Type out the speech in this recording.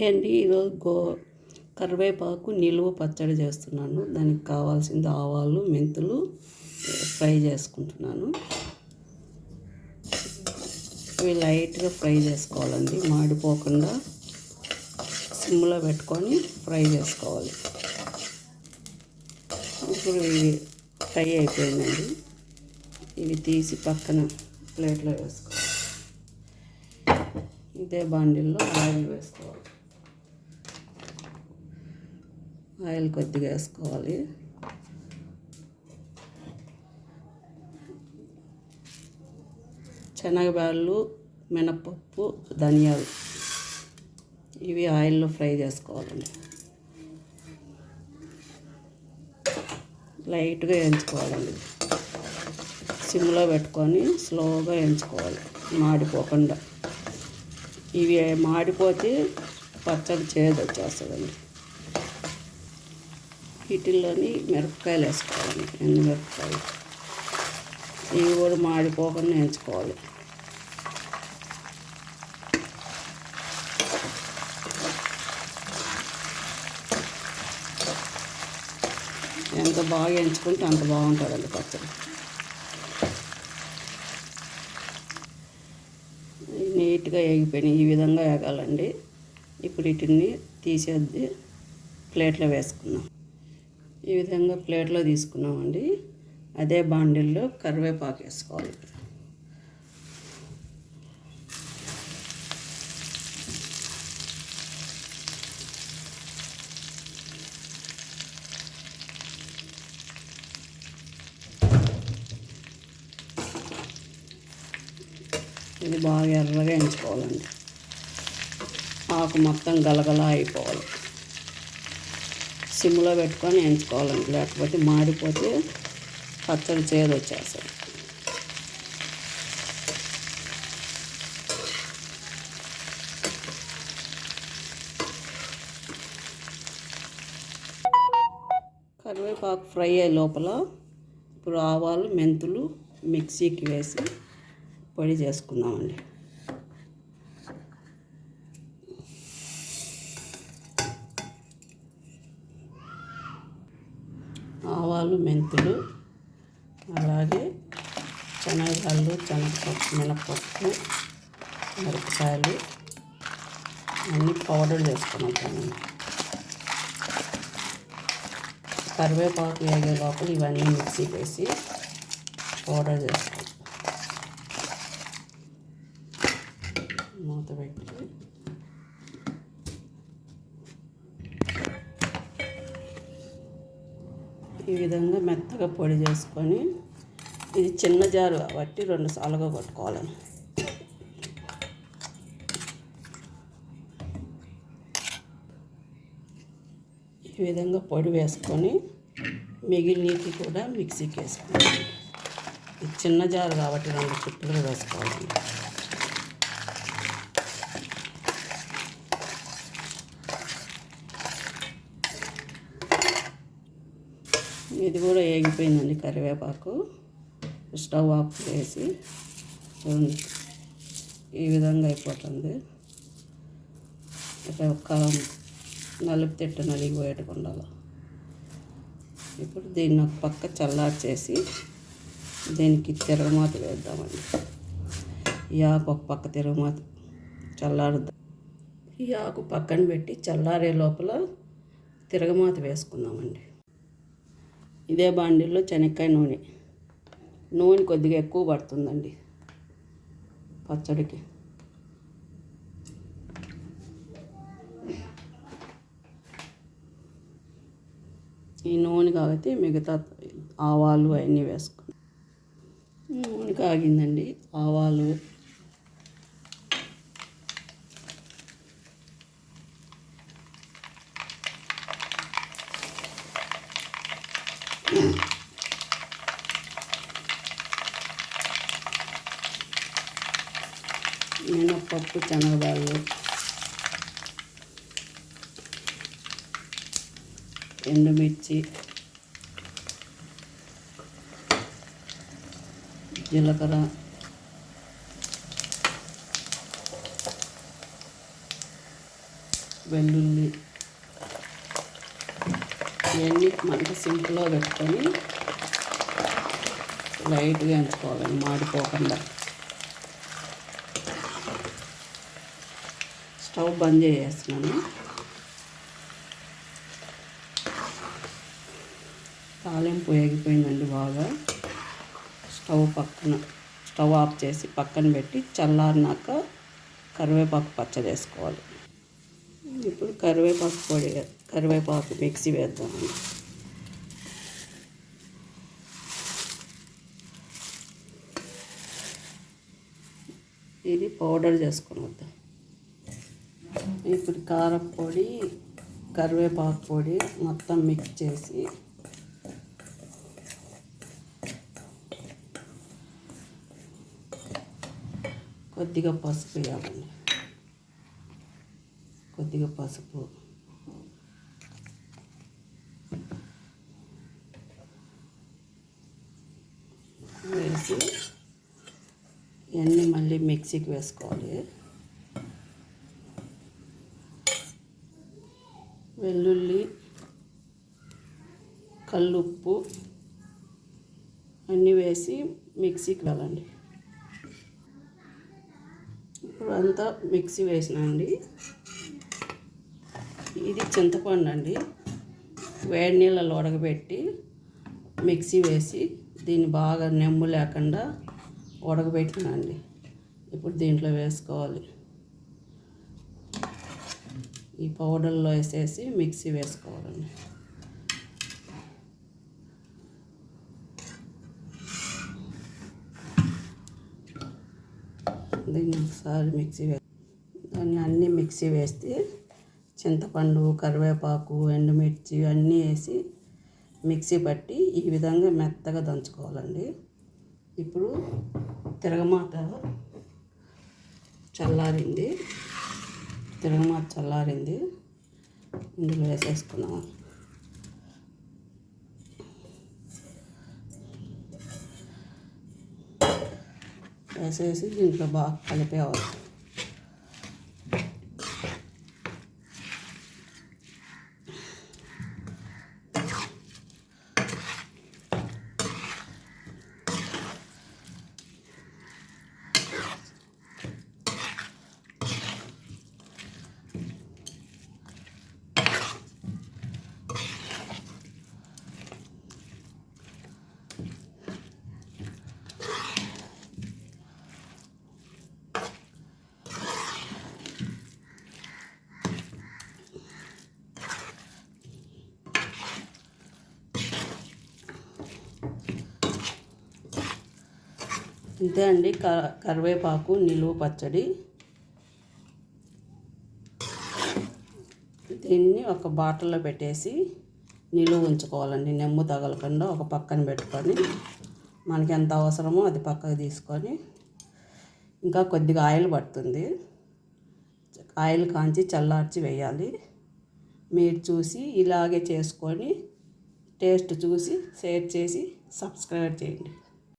Hi అండి ఈరోజు go కరివేపాకు నిలువ పచ్చడి చేస్తున్నాను. దానికి కావాల్సింది ఆవాలు మెంతులు ఫ్రై చేసుకుంటున్నాను. ఇవి లైట్గా ఫ్రై చేసుకోవాలండి. మాడిపోకుండా సిమ్లో పెట్టుకొని ఫ్రై చేసుకోవాలి. ఇప్పుడు ఇవి ఫ్రై అయిపోయిందండి. ఇవి తీసి పక్కన ప్లేట్లో వేసుకోవాలి. ఇదే బాండిల్లో ఆయిల్ వేసుకోవాలి. ఆయిల్ కొద్దిగా వేసుకోవాలి. శనగబాళ్ళు మినపప్పు ధనియాలు ఇవి ఆయిల్లో ఫ్రై చేసుకోవాలండి. లైట్గా వేయించుకోవాలండి. సిమ్లో పెట్టుకొని స్లోగా వేయించుకోవాలి మాడిపోకుండా. ఇవి మాడిపోతే పచ్చడి చేదు వచ్చేస్తుందండి. వీటిల్లోని మిరపకాయలు వేసుకోవాలి ఎండు మిరపకాయలు. ఇవి కూడా మాడిపోకుండా వేయించుకోవాలి ఎంత బాగా ఎంచుకుంటే అంత బాగుంటుందండి పచ్చడి. నీట్గా వేగిపోయినాయి ఈ విధంగా వేగాలండి ఇప్పుడు వీటిని తీసేది ప్లేట్లో వేసుకున్నాం ఈ విధంగా ప్లేట్లో తీసుకున్నామండి. అదే బాండిల్లో కరివేపాకు వేసుకోవాలి ఇది బాగా ఎర్రగా ఎంచుకోవాలండి. ఆకు మొత్తం గలగలా అయిపోవాలి. సిమ్లో పెట్టుకొని ఎంచుకోవాలండి లేకపోతే మాడిపోతే పచ్చడి చేదు వచ్చేస్తుంది. కరివేపాకు ఫ్రై అయ్యే లోపల ఇప్పుడు ఆవాలు మెంతులు మిక్సీకి వేసి పొడి చేసుకుందామండి ఆవాలు మెంతులు అలాగే శనగలు శనగపప్పు మినపప్పు మిరపకాయలు అన్నీ పౌడర్ చేసుకున్నాను కరివేపాకు వేగే లోపల ఇవన్నీ మిక్సీ వేసి పౌడర్ చేసుకుంటాం మూత పెట్టి ఈ విధంగా మెత్తగా పొడి చేసుకొని ఇది చిన్న జారు కాబట్టి రెండు సార్లుగా కొట్టుకోవాలి. ఈ విధంగా పొడి వేసుకొని మిగిలినకి కూడా మిక్సీకి వేసుకోవాలి. ఇది చిన్న జారు కాబట్టి రెండు చుట్టులుగా వేసుకోవాలి. ఇది కూడా వేగిపోయిందండి కరివేపాకు. స్టవ్ ఆఫ్ చేసి చూడండి. ఈ విధంగా అయిపోతుంది. ఇట్లా ఒక నలుపు తిట్ట నలిగిపోయేట్టుకు ఉండాలి. ఇప్పుడు దీన్ని ఒక పక్క చల్లార్చేసి దీనికి తిరగమాత వేద్దామండి. ఈ ఆకు ఒక పక్క తిరగమాత చల్లారుద్దాం. ఈ ఆకు పక్కన పెట్టి చల్లారే లోపల తిరగమాత వేసుకుందామండి. ఇదే బాండీల్లో శనక్కాయ నూనె. నూనె కొద్దిగా ఎక్కువ పడుతుందండి పచ్చడికి. ఈ నూనె కాగితే మిగతా ఆవాలు అవన్నీ వేసుకుని నూనె కాగిందండి. ఆవాలు మినప్పప్పు శనగదాళ్ళు ఎండుమిర్చి. జీలకర్ర. వెల్లుల్లి. ఇవన్నీ మనకి సింపుల్లో పెట్టుకొని లైట్గా ఎంచుకోవాలి మాడిపోకుండా. స్టవ్ బంద్ చేసేస్తున్నాను. తాలింపు వేగిపోయిందండి బాగా. స్టవ్ పక్కన స్టవ్ ఆఫ్ చేసి పక్కన పెట్టి చల్లారినాక కరివేపాకు పచ్చడి వేసుకోవాలి. ఇప్పుడు కరివేపాకు పొడి కరివేపాకు మిక్సీ వేద్దామండి. ఇది పౌడర్ చేసుకుని వద్దాం. ఇప్పుడు కారం పొడి కరివేపాకు పొడి మొత్తం మిక్స్ చేసి కొద్దిగా పసుపు వేయాలండి. కొద్దిగా పసుపు వేసి ఇవన్నీ మళ్ళీ మిక్సీకి వేసుకోవాలి. వెల్లుల్లి కల్లుప్పు అన్నీ వేసి మిక్సీకి వెళ్ళండి ఇప్పుడు అంతా మిక్సీ వేసినండి ఇది చింతపండు అండి వేడి నీళ్ళలో ఉడకబెట్టి మిక్సీ వేసి దీన్ని బాగా నెమ్ము లేకుండా ఉడకబెట్టినండి ఇప్పుడు దీంట్లో వేసుకోవాలి. ఈ పౌడర్లో వేసేసి మిక్సీ వేసుకోవాలండి. దీన్ని ఒకసారి మిక్సీ వే దాన్ని అన్నీ మిక్సీ వేస్తే చింతపండు కరివేపాకు ఎండుమిర్చి అన్నీ వేసి మిక్సీ పట్టి ఈ విధంగా మెత్తగా దంచుకోవాలండి. ఇప్పుడు తిరగమాత చల్లారింది. తిరగమాత చల్లారింది. ఇందులో వేసేసుకున్నాం. వేసేసి దీంట్లో బాగా కలిపేవాలి ఇంతే అండి. క కరివేపాకు నిలువ పచ్చడి. దీన్ని ఒక బాటిల్లో పెట్టేసి నిలువ ఉంచుకోవాలండి. నెమ్ము తగలకుండా ఒక పక్కన పెట్టుకొని మనకి ఎంత అవసరమో అది పక్కకు తీసుకొని ఇంకా కొద్దిగా ఆయిల్ పడుతుంది. ఆయిల్ కాంచి చల్లార్చి వేయాలి. మీరు చూసి ఇలాగే చేసుకొని టేస్ట్ చూసి షేర్ చేసి సబ్స్క్రైబ్ చేయండి.